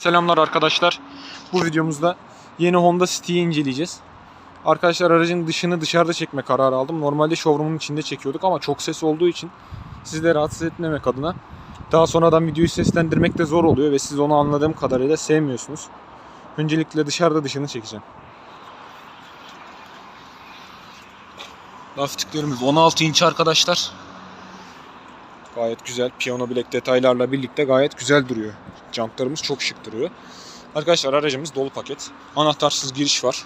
Selamlar arkadaşlar. Bu videomuzda yeni Honda City'yi inceleyeceğiz. Arkadaşlar aracın dışını dışarıda çekme kararı aldım. Normalde showroom'un içinde çekiyorduk ama çok ses olduğu için sizleri rahatsız etmemek adına daha sonradan videoyu seslendirmek de zor oluyor ve siz onu anladığım kadarıyla sevmiyorsunuz. Öncelikle dışarıda dışını çekeceğim. Lastiklerimiz 16 inç arkadaşlar. Gayet güzel. Piyano bilek detaylarla birlikte gayet güzel duruyor. Jantlarımız çok şık duruyor. Arkadaşlar aracımız dolu paket. Anahtarsız giriş var.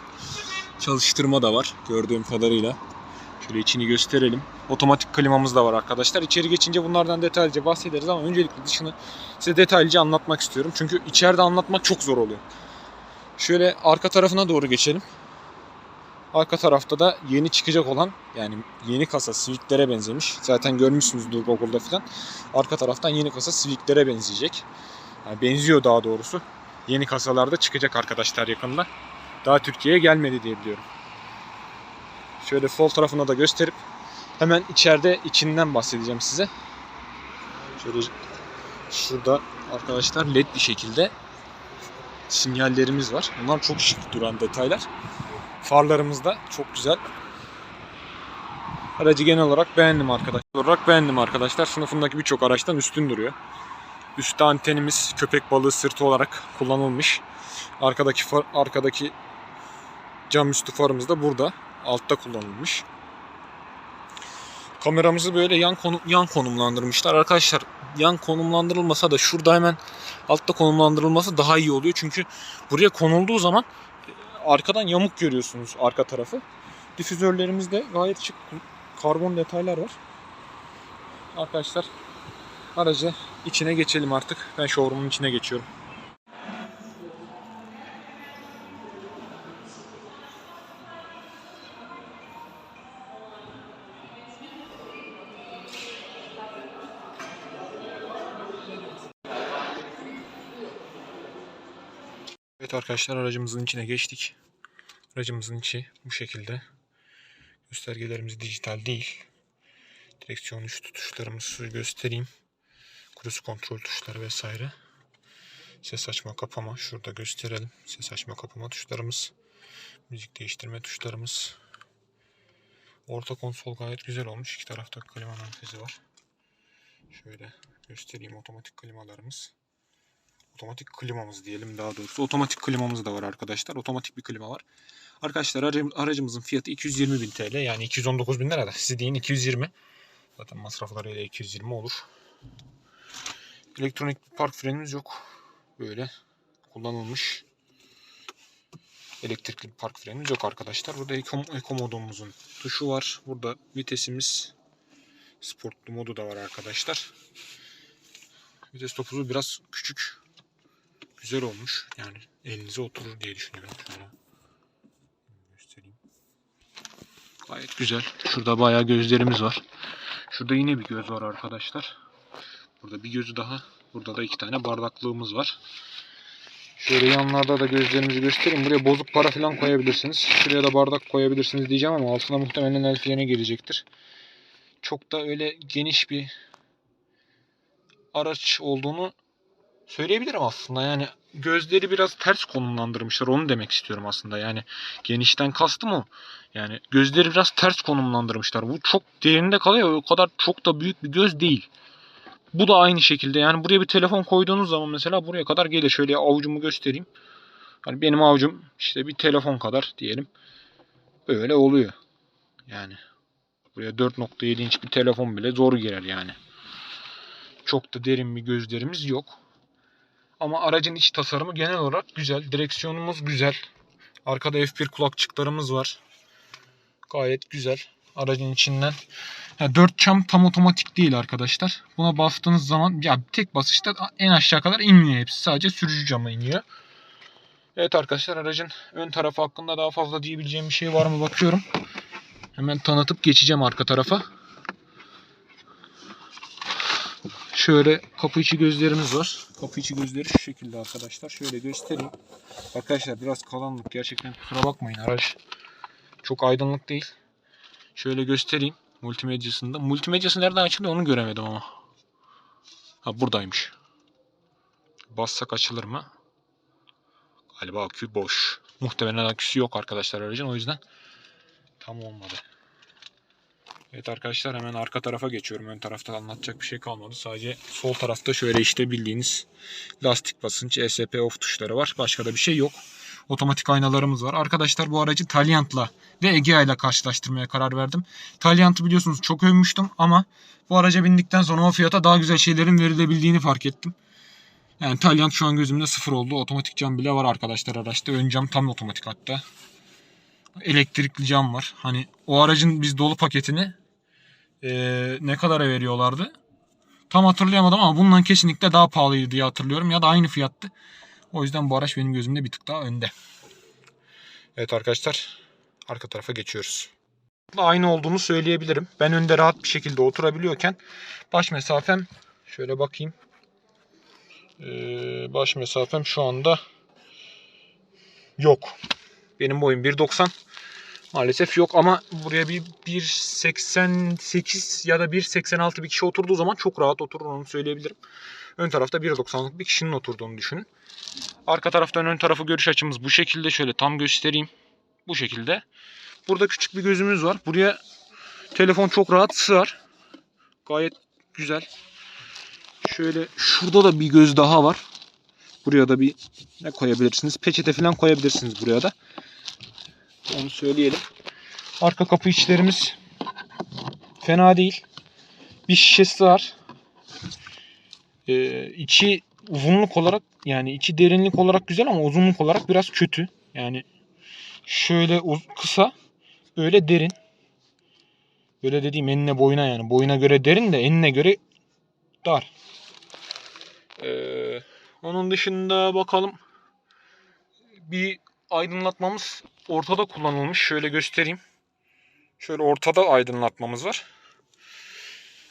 Çalıştırma da var gördüğüm kadarıyla. Şöyle içini gösterelim. Otomatik klimamız da var arkadaşlar. İçeri geçince bunlardan detaylıca bahsederiz ama öncelikle dışını size detaylıca anlatmak istiyorum. Çünkü içeride anlatmak çok zor oluyor. Şöyle arka tarafına doğru geçelim. Arka tarafta da yeni çıkacak olan yani yeni kasa Civic'lere benzemiş. Zaten görmüşsünüzdür Google'da falan. Arka taraftan yeni kasa Civic'lere benzeyecek. Yani benziyor daha doğrusu. Yeni kasalarda çıkacak arkadaşlar yakında. Daha Türkiye'ye gelmedi diye biliyorum. Şöyle sol tarafına da gösterip hemen içeride içinden bahsedeceğim size. Şöyle şurada arkadaşlar led bir şekilde sinyallerimiz var. Bunlar çok şık duran detaylar. Farlarımız da çok güzel. Aracı genel olarak beğendim arkadaşlar. Olarak beğendim arkadaşlar. Sınıfındaki birçok araçtan üstün duruyor. Üstte antenimiz köpek balığı sırtı olarak kullanılmış. Arkadaki far, arkadaki cam üstü farımız da burada. Altta kullanılmış. Kameramızı böyle yan konum, yan konumlandırmışlar. Arkadaşlar yan konumlandırılmasa da şurada hemen altta konumlandırılması daha iyi oluyor. Çünkü buraya konulduğu zaman arkadan yamuk görüyorsunuz arka tarafı. Difüzörlerimizde gayet şık karbon detaylar var. Arkadaşlar aracı içine geçelim artık. Ben showroom'un içine geçiyorum. Arkadaşlar aracımızın içine geçtik. Aracımızın içi bu şekilde. Göstergelerimiz dijital değil. Direksiyon üstü tuşlarımızı göstereyim. Cruise kontrol tuşları vesaire. Ses açma kapama şurada gösterelim. Ses açma kapama tuşlarımız. Müzik değiştirme tuşlarımız. Orta konsol gayet güzel olmuş. İki tarafta klima menfezi var. Şöyle göstereyim otomatik klimalarımız. Otomatik klimamız diyelim daha doğrusu. Otomatik klimamız da var arkadaşlar. Otomatik bir klima var. Arkadaşlar aracım- aracımızın fiyatı 220 bin TL. Yani 219 bin lira da. Siz deyin 220. Zaten masraflarıyla 220 olur. Elektronik park frenimiz yok. Böyle kullanılmış. Elektrikli park frenimiz yok arkadaşlar. Burada eko, eko modumuzun tuşu var. Burada vitesimiz sportlu modu da var arkadaşlar. Vites topuzu biraz küçük. Güzel olmuş. Yani elinize oturur diye düşünüyorum. Şöyle göstereyim. Gayet güzel. Şurada bayağı gözlerimiz var. Şurada yine bir göz var arkadaşlar. Burada bir gözü daha. Burada da iki tane bardaklığımız var. Şöyle yanlarda da gözlerimizi göstereyim. Buraya bozuk para falan koyabilirsiniz. Şuraya da bardak koyabilirsiniz diyeceğim ama altına muhtemelen el freni gelecektir. Çok da öyle geniş bir araç olduğunu söyleyebilirim aslında. Yani gözleri biraz ters konumlandırmışlar. Onu demek istiyorum aslında. Yani genişten kastım o. Yani gözleri biraz ters konumlandırmışlar. Bu çok derinde kalıyor. O kadar çok da büyük bir göz değil. Bu da aynı şekilde. Yani buraya bir telefon koyduğunuz zaman mesela buraya kadar gelir. Şöyle avucumu göstereyim. Hani benim avucum işte bir telefon kadar diyelim. Böyle oluyor. Yani buraya 4.7 inç bir telefon bile zor girer yani. Çok da derin bir gözlerimiz yok. Ama aracın iç tasarımı genel olarak güzel. Direksiyonumuz güzel. Arkada F1 kulakçıklarımız var. Gayet güzel. Aracın içinden. Ya 4 çam tam otomatik değil arkadaşlar. Buna bastığınız zaman ya tek basışta en aşağı kadar inmiyor hepsi. Sadece sürücü camı iniyor. Evet arkadaşlar aracın ön tarafı hakkında daha fazla diyebileceğim bir şey var mı bakıyorum. Hemen tanıtıp geçeceğim arka tarafa. Şöyle kapı içi gözlerimiz var. Kapı içi gözleri şu şekilde arkadaşlar. Şöyle göstereyim. Arkadaşlar biraz karanlık. Gerçekten kusura bakmayın. Araç çok aydınlık değil. Şöyle göstereyim. Multimedyasında. Multimedyası nereden açılıyor onu göremedim ama. Ha buradaymış. Bassak açılır mı? Galiba akü boş. Muhtemelen aküsü yok arkadaşlar aracın o yüzden tam olmadı. Evet arkadaşlar hemen arka tarafa geçiyorum. Ön tarafta anlatacak bir şey kalmadı. Sadece sol tarafta şöyle işte bildiğiniz lastik basınç, ESP off tuşları var. Başka da bir şey yok. Otomatik aynalarımız var. Arkadaşlar bu aracı Taliant'la ve Egea ile karşılaştırmaya karar verdim. Taliant'ı biliyorsunuz çok övmüştüm ama bu araca bindikten sonra o fiyata daha güzel şeylerin verilebildiğini fark ettim. Yani Taliant şu an gözümde sıfır oldu. Otomatik cam bile var arkadaşlar araçta. Ön cam tam otomatik hatta. Elektrikli cam var. Hani o aracın biz dolu paketini eee, ne kadara veriyorlardı? Tam hatırlayamadım ama bundan kesinlikle daha pahalıydı diye hatırlıyorum. Ya da aynı fiyattı. O yüzden bu araç benim gözümde bir tık daha önde. Evet arkadaşlar arka tarafa geçiyoruz. Aynı olduğunu söyleyebilirim. Ben önde rahat bir şekilde oturabiliyorken baş mesafem şöyle bakayım. Ee, baş mesafem şu anda yok. Benim boyum 1.90. Maalesef yok ama buraya bir 1.88 ya da 1.86 bir kişi oturduğu zaman çok rahat oturur onu söyleyebilirim. Ön tarafta 1.90'lık bir kişinin oturduğunu düşünün. Arka taraftan ön tarafı görüş açımız bu şekilde. Şöyle tam göstereyim. Bu şekilde. Burada küçük bir gözümüz var. Buraya telefon çok rahat sığar. Gayet güzel. Şöyle şurada da bir göz daha var. Buraya da bir ne koyabilirsiniz? Peçete falan koyabilirsiniz buraya da. Onu söyleyelim. Arka kapı içlerimiz fena değil. Bir şişesi var. Ee, içi uzunluk olarak yani içi derinlik olarak güzel ama uzunluk olarak biraz kötü. Yani şöyle kısa böyle derin. Böyle dediğim enine boyuna yani. Boyuna göre derin de enine göre dar. Ee, onun dışında bakalım bir aydınlatmamız ortada kullanılmış. Şöyle göstereyim. Şöyle ortada aydınlatmamız var.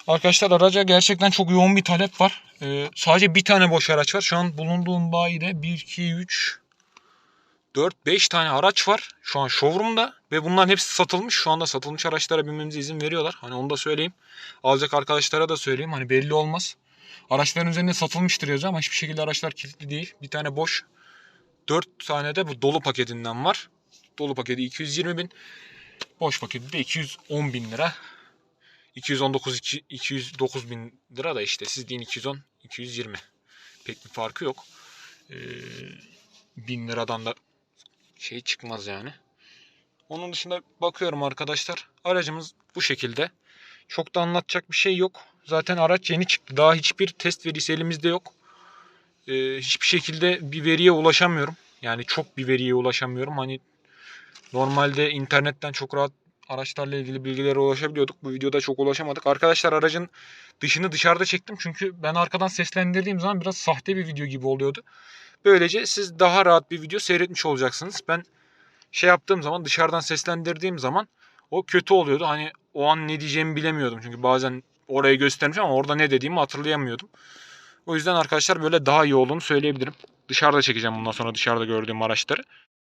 Arkadaşlar araca gerçekten çok yoğun bir talep var. Ee, sadece bir tane boş araç var. Şu an bulunduğum bayide 1, 2, 3, 4, 5 tane araç var. Şu an showroom'da ve bunların hepsi satılmış. Şu anda satılmış araçlara binmemize izin veriyorlar. Hani onu da söyleyeyim. Alacak arkadaşlara da söyleyeyim. Hani belli olmaz. Araçların üzerinde satılmıştır yazıyor ama hiçbir şekilde araçlar kilitli değil. Bir tane boş. 4 tane de bu dolu paketinden var. Dolu paketi 220 bin. Boş paketi de 210 bin lira. 219 iki- 209 bin lira da işte siz deyin 210 220 pek bir farkı yok. Ee, 1000 liradan da şey çıkmaz yani. Onun dışında bakıyorum arkadaşlar. Aracımız bu şekilde. Çok da anlatacak bir şey yok. Zaten araç yeni çıktı. Daha hiçbir test verisi elimizde yok Ee, hiçbir şekilde bir veriye ulaşamıyorum yani çok bir veriye ulaşamıyorum hani normalde internetten çok rahat araçlarla ilgili bilgilere ulaşabiliyorduk. Bu videoda çok ulaşamadık. Arkadaşlar aracın dışını dışarıda çektim. Çünkü ben arkadan seslendirdiğim zaman biraz sahte bir video gibi oluyordu. Böylece siz daha rahat bir video seyretmiş olacaksınız. Ben şey yaptığım zaman dışarıdan seslendirdiğim zaman o kötü oluyordu. Hani o an ne diyeceğimi bilemiyordum. Çünkü bazen orayı göstermiş ama orada ne dediğimi hatırlayamıyordum. O yüzden arkadaşlar böyle daha iyi olduğunu söyleyebilirim. Dışarıda çekeceğim bundan sonra dışarıda gördüğüm araçları.